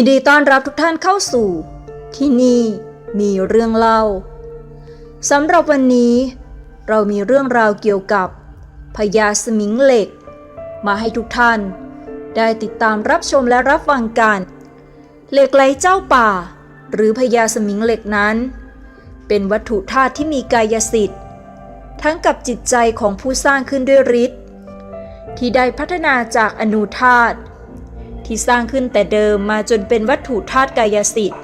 ยินดีต้อนรับทุกท่านเข้าสู่ ที่นี่มีเรื่องเล่าสำหรับวันนี้ เรามีเรื่องราวเกี่ยวกับพญาสมิงเหล็ก มาให้ทุกท่าน ได้ติดตามรับชมและรับฟังกันเหล็กไหลเจ้าป่า หรือพญาสมิงเหล็กนั้น เป็นวัตถุธาตุที่มีกายสิทธิ์ ทั้งกับจิตใจของผู้สร้างขึ้นด้วยฤทธิ์ที่ได้พัฒนาจากอนุธาตุ ที่สร้างขึ้นแต่เดิมมาจนเป็นวัตถุธาตุกายสิทธิ์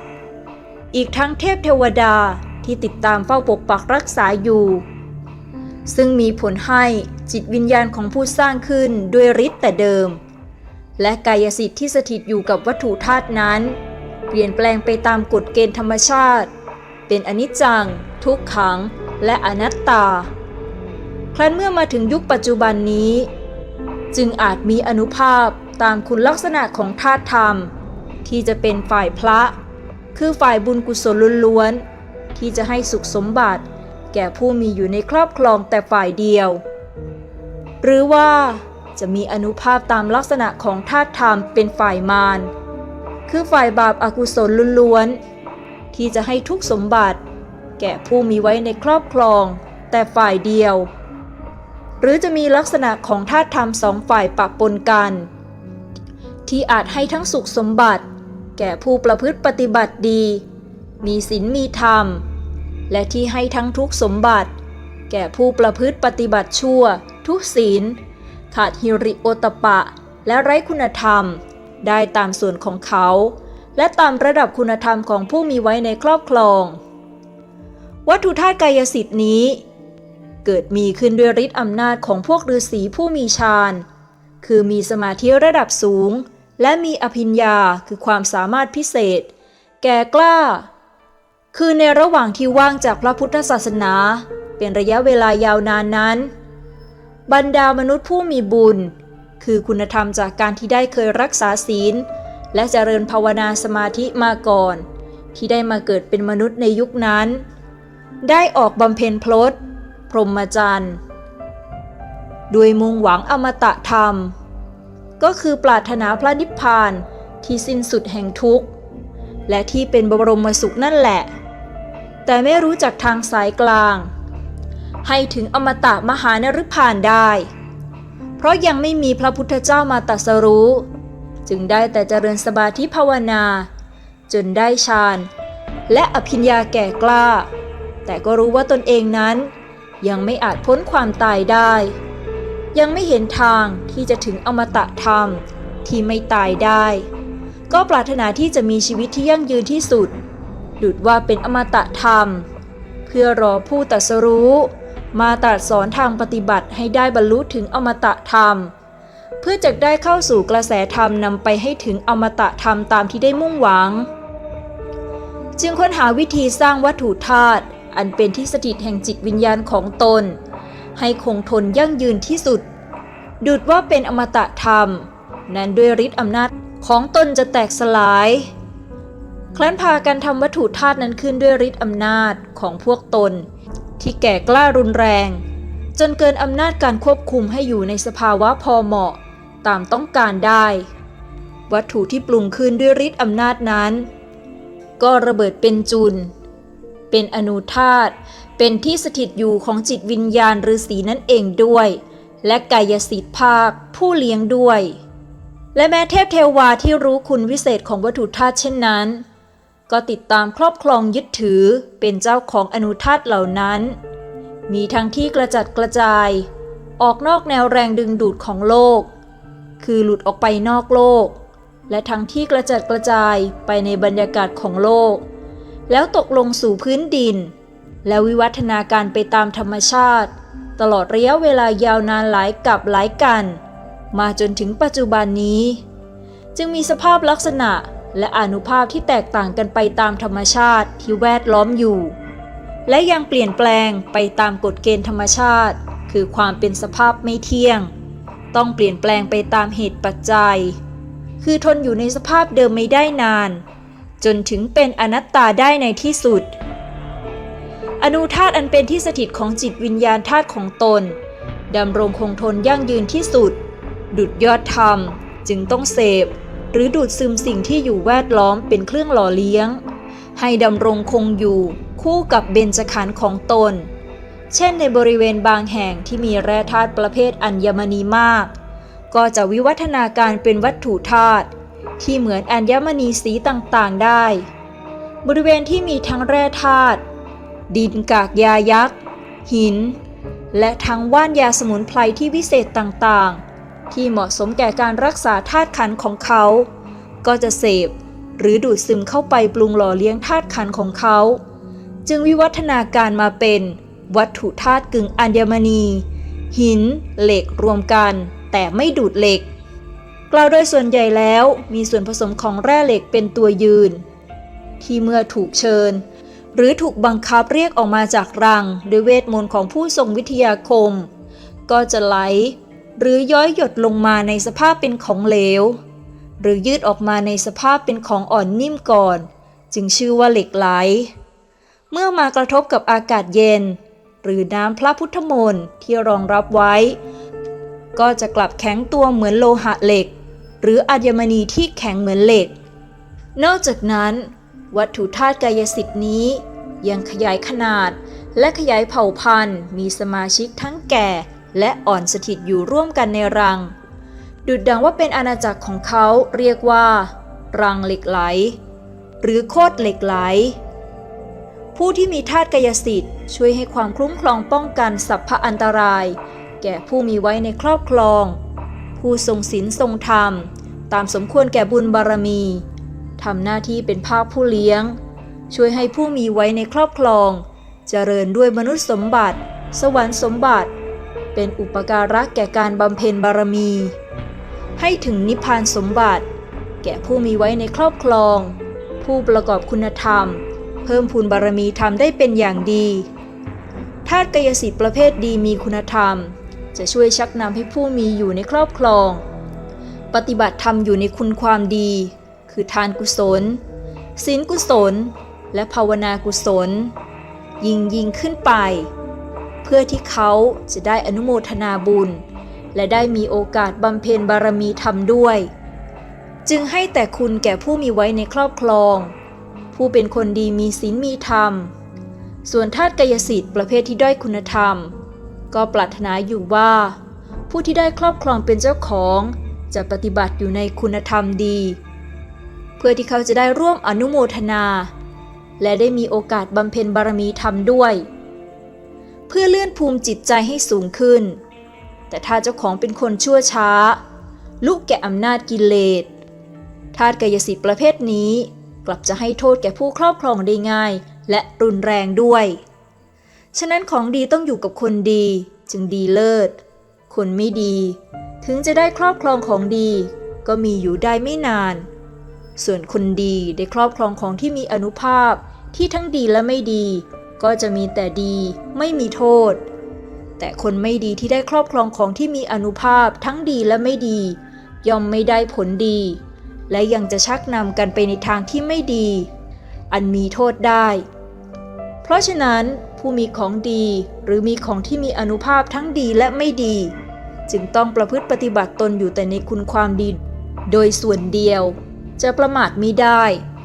อีกทั้งเทพเทวดาที่ติดตามเฝ้าปกปักรักษาอยู่ ซึ่งมีผลให้จิตวิญญาณของผู้สร้างขึ้นด้วยฤทธิ์แต่เดิม และกายสิทธิ์ที่สถิตอยู่กับวัตถุธาตุนั้น เปลี่ยนแปลงไปตามกฎเกณฑ์ธรรมชาติ เป็นอนิจจัง ทุกขัง และอนัตตา ครั้นเมื่อมาถึงยุคปัจจุบันนี้ จึงอาจมีอนุภาพ ตามคุณลักษณะของธาตุธรรม ที่จะเป็นฝ่ายพระ คือฝ่ายบุญกุศลล้วนๆที่จะให้สุขสมบัติ แก่ผู้มีอยู่ในครอบครองแต่ฝ่ายเดียว หรือว่าจะมีอนุภาพตามลักษณะของธาตุธรรมเป็นฝ่ายมาร คือฝ่ายบาปอากุศลล้วนๆที่จะให้ทุกสมบัติ แก่ผู้มีไว้ในครอบครองแต่ฝ่ายเดียว หรือจะมีลักษณะของธาตุธรรมสองฝ่ายปะปนกัน ที่อาจให้ทั้งสุขสมบัติ แก่ผู้ประพฤติปฏิบัติดี มีศีลมีธรรม และที่ให้ทั้งทุกสมบัติ แก่ผู้ประพฤติปฏิบัติชั่ว ทุศีล ขาดฮิริโอตปะ และไร้คุณธรรม ได้ตามส่วนของเขา และตามระดับคุณธรรมของผู้มีไว้ในครอบครอง วัตถุธาตุกายสิทธินี้ เกิดมีขึ้นด้วยฤทธิ์อำนาจของพวกฤาษีผู้มีฌานคือมีสมาธิระดับสูง และมีอภิญญาคือความสามารถพิเศษ แก่กล้า คือในระหว่างที่ว่างจากพระพุทธศาสนา เป็นระยะเวลายาวนานนั้น บรรดามนุษย์ผู้มีบุญ คือคุณธรรมจากการที่ได้เคยรักษาศีล และเจริญภาวนาสมาธิมาก่อน ที่ได้มาเกิดเป็นมนุษย์ในยุคนั้น ได้ออกบำเพ็ญพลดพรหมจรรย์ด้วยมุ่งหวังอมตะธรรม ก็คือปรารถนาพระนิพพานที่สิ้นสุดแห่งทุกข์ และที่เป็นบรมสุขนั่นแหละ แต่ไม่รู้จักทางสายกลาง ให้ถึงอมตะมหานฤพานได้ เพราะยังไม่มีพระพุทธเจ้ามาตรัสรู้ จึงได้แต่เจริญสมาธิภาวนา จนได้ฌานและอภิญญาแก่กล้า แต่ก็รู้ว่าตนเองนั้นยังไม่อาจพ้นความตายได้ ยังไม่เห็นทางที่จะถึงอมตะธรรมที่ไม่ตายได้ ก็ปรารถนาที่จะมีชีวิตที่ยั่งยืนที่สุดดุดว่าเป็นอมตะธรรม เพื่อรอผู้ตัสรู้ มาตรัสสอนทางปฏิบัติให้ได้บรรลุถึงอมตะธรรม เพื่อจะได้เข้าสู่กระแสธรรมนำไปให้ถึงอมตะธรรมตามที่ได้มุ่งหวัง จึงค้นหาวิธีสร้างวัตถุธาตุอันเป็นที่สถิตแห่งจิตวิญญาณของตน ให้คงทนยั่งยืนที่สุด ดุดว่าเป็นอมตะธรรม นั้นด้วยฤทธิ์อำนาจของตนจะแตกสลาย ครั้นพากันทำวัตถุธาตุนั้นขึ้นด้วยฤทธิ์อำนาจของพวกตน ที่แก่กล้ารุนแรง จนเกินอำนาจการควบคุมให้อยู่ในสภาวะพอเหมาะตามต้องการได้ วัตถุที่ปรุงขึ้นด้วยฤทธิ์อำนาจนั้น ก็ระเบิดเป็นจุล เป็นอนุธาตุเป็นที่สถิตอยู่ของจิตวิญญาณฤาษีนั่นเองด้วย และกายสิทธิภาคผู้เลี้ยงด้วย และแม้เทพเทวาที่รู้คุณวิเศษของวัตถุธาตุเช่นนั้น ก็ติดตามครอบครองยึดถือเป็นเจ้าของอนุธาตุเหล่านั้น มีทั้งที่กระจัดกระจาย ออกนอกแนวแรงดึงดูดของโลก คือหลุดออกไปนอกโลก และทั้งที่กระจัดกระจายไปในบรรยากาศของโลก แล้วตกลงสู่พื้นดิน แล้ววิวัฒนาการไปตามธรรมชาติ ตลอดระยะเวลายาวนานหลายกับหลายกัน มาจนถึงปัจจุบันนี้ จึงมีสภาพลักษณะและอนุภาพที่แตกต่างกันไปตามธรรมชาติที่แวดล้อมอยู่ และยังเปลี่ยนแปลงไปตามกฎเกณฑ์ธรรมชาติ คือความเป็นสภาพไม่เที่ยง ต้องเปลี่ยนแปลงไปตามเหตุปัจจัย คือทนอยู่ในสภาพเดิมไม่ได้นาน จนถึงเป็นอนัตตาได้ในที่สุด อนุธาตุอันเป็นที่สถิตของจิตวิญญาณธาตุของตนดำรงคงทนยั่งยืนที่สุด ดุดยอดธรรม จึงต้องเสพ หรือดูดซึมสิ่งที่อยู่แวดล้อมเป็นเครื่องหล่อเลี้ยง ให้ดำรงคงอยู่คู่กับเบญจขันธ์ของตน เช่นในบริเวณบางแห่งที่มีแร่ธาตุประเภทอัญมณีมาก ก็จะวิวัฒนาการเป็นวัตถุธาตุ ที่เหมือนอัญมณีสีต่างๆได้ บริเวณที่มีทั้งแร่ธาตุดินกากยายักษ์ หิน และทั้งว่านยาสมุนไพรที่วิเศษต่างๆ ที่เหมาะสมแก่การรักษาธาตุขันของเขา ก็จะเสพหรือดูดซึมเข้าไปปรุงหล่อเลี้ยงธาตุขันของเขา จึงวิวัฒนาการมาเป็นวัตถุธาตุกึ่งอัญมณี หิน เหล็กรวมกัน แต่ไม่ดูดเหล็ก กล่าวโดยส่วนใหญ่แล้วมีส่วนผสมของแร่เหล็กเป็นตัวยืน ที่เมื่อถูกเชิญ หรือถูกบังคับเรียกออกมาจากรังด้วยเวทมนต์ของผู้ทรงวิทยาคม ก็จะไหล หรือย้อยหยดลงมาในสภาพเป็นของเหลว หรือยืดออกมาในสภาพเป็นของอ่อนนิ่มก่อน จึงชื่อว่าเหล็กไหล เมื่อมากระทบกับอากาศเย็น หรือน้ำพระพุทธมนต์ที่รองรับไว้ก็จะกลับแข็งตัวเหมือนโลหะเหล็ก หรืออัญมณีที่แข็งเหมือนเหล็ก นอกจากนั้น วัตถุธาตุกายสิทธิ์นี้ ยังขยายขนาดและขยายเผ่าพันธุ์ มีสมาชิกทั้งแก่ และอ่อนสถิตอยู่ร่วมกันในรัง ดุดดังว่าเป็นอาณาจักรของเขาเรียกว่า รังเหล็กไหล หรือโคตรเหล็กไหล ผู้ที่มีธาตุกายสิทธิ์ช่วยให้ความคุ้มครองป้องกันสัพพะอันตราย แก่ผู้มีไว้ในครอบครอง ผู้ทรงศีลทรงธรรม ตามสมควรแก่บุญบารมีทำหน้าที่เป็นภาคผู้เลี้ยง ช่วยให้ผู้มีไว้ในครอบครอง เจริญด้วยมนุษย์สมบัติ สวรรค์สมบัติ เป็นอุปการะแก่การบำเพ็ญบารมี ให้ถึงนิพพานสมบัติ แก่ผู้มีไว้ในครอบครอง ผู้ประกอบคุณธรรม เพิ่มพูนบารมีธรรมได้เป็นอย่างดีธาตุกายสิทธิ์ประเภทดีมีคุณธรรม จะช่วยชักนำให้ผู้มีอยู่ในครอบครอง ปฏิบัติธรรมอยู่ในคุณความดี คือทานกุศลศีลกุศล และภาวนากุศล ยิ่งยิ่งขึ้นไป เพื่อที่เขาจะได้อนุโมทนาบุญ และได้มีโอกาสบำเพ็ญบารมีธรรมด้วย จึงให้แต่คุณแก่ผู้มีไว้ในครอบครอง ผู้เป็นคนดีมีศีลมีธรรม ส่วนธาตุกายสิทธิ์ประเภทที่ด้อยคุณธรรม ก็ปรารถนาอยู่ว่า ผู้ที่ได้ครอบครองเป็นเจ้าของ จะปฏิบัติอยู่ในคุณธรรมดี เพื่อที่เขาจะได้ร่วมอนุโมทนา และได้มีโอกาสบำเพ็ญบารมีธรรมด้วย เพื่อเลื่อนภูมิจิตใจให้สูงขึ้น แต่ถ้าเจ้าของเป็นคนชั่วช้า ลุกแก่อำนาจกิเลสธาตุกายสิทธิ์ประเภทนี้ กลับจะให้โทษแก่ผู้ครอบครองได้ง่าย และรุนแรงด้วย ฉะนั้นของดีต้องอยู่กับคนดี จึงดีเลิศ คนไม่ดี ถึงจะได้ครอบครองของดี ก็มีอยู่ได้ไม่นาน ส่วนคนดีได้ครอบครองของที่มีอนุภาพที่ทั้งดีและไม่ดี ก็จะมีแต่ดีไม่มีโทษ แต่คนไม่ดีที่ได้ครอบครองของที่มีอนุภาพทั้งดีและไม่ดี ย่อมไม่ได้ผลดี และยังจะชักนำกันไปในทางที่ไม่ดี อันมีโทษได้ เพราะฉะนั้นผู้มีของดีหรือมีของที่มีอนุภาพทั้งดีและไม่ดี จึงต้องประพฤติปฏิบัติตนอยู่แต่ในคุณความดี โดยส่วนเดียว จะประมาทไมิได้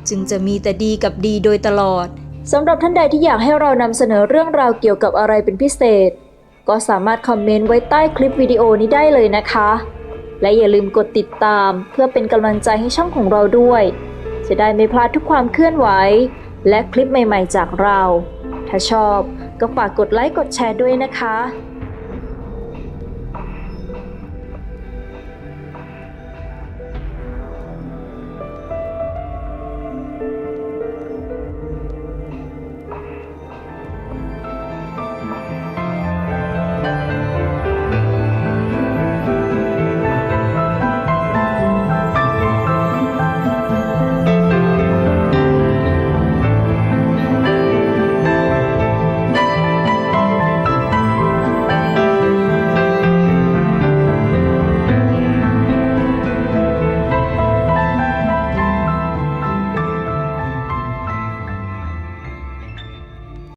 จึงจะมีแต่ดีกับดีโดยตลอดสำหรับท่านใดที่อยากให้เรานำเสนอเรื่องราวเกี่ยวกับอะไรเป็นพิเศษ ก็สามารถคอมเมนต์ไว้ใต้คลิปวิดีโอนี้ได้เลยนะคะ และอย่าลืมกดติดตามเพื่อเป็นกำลังใจให้ช่องของเราด้วย จะได้ไม่พลาดทุกความเคลื่อนไหว และคลิปใหม่ๆจากเรา ถ้าชอบก็ฝากกดไลค์กดแชร์ด้วยนะคะ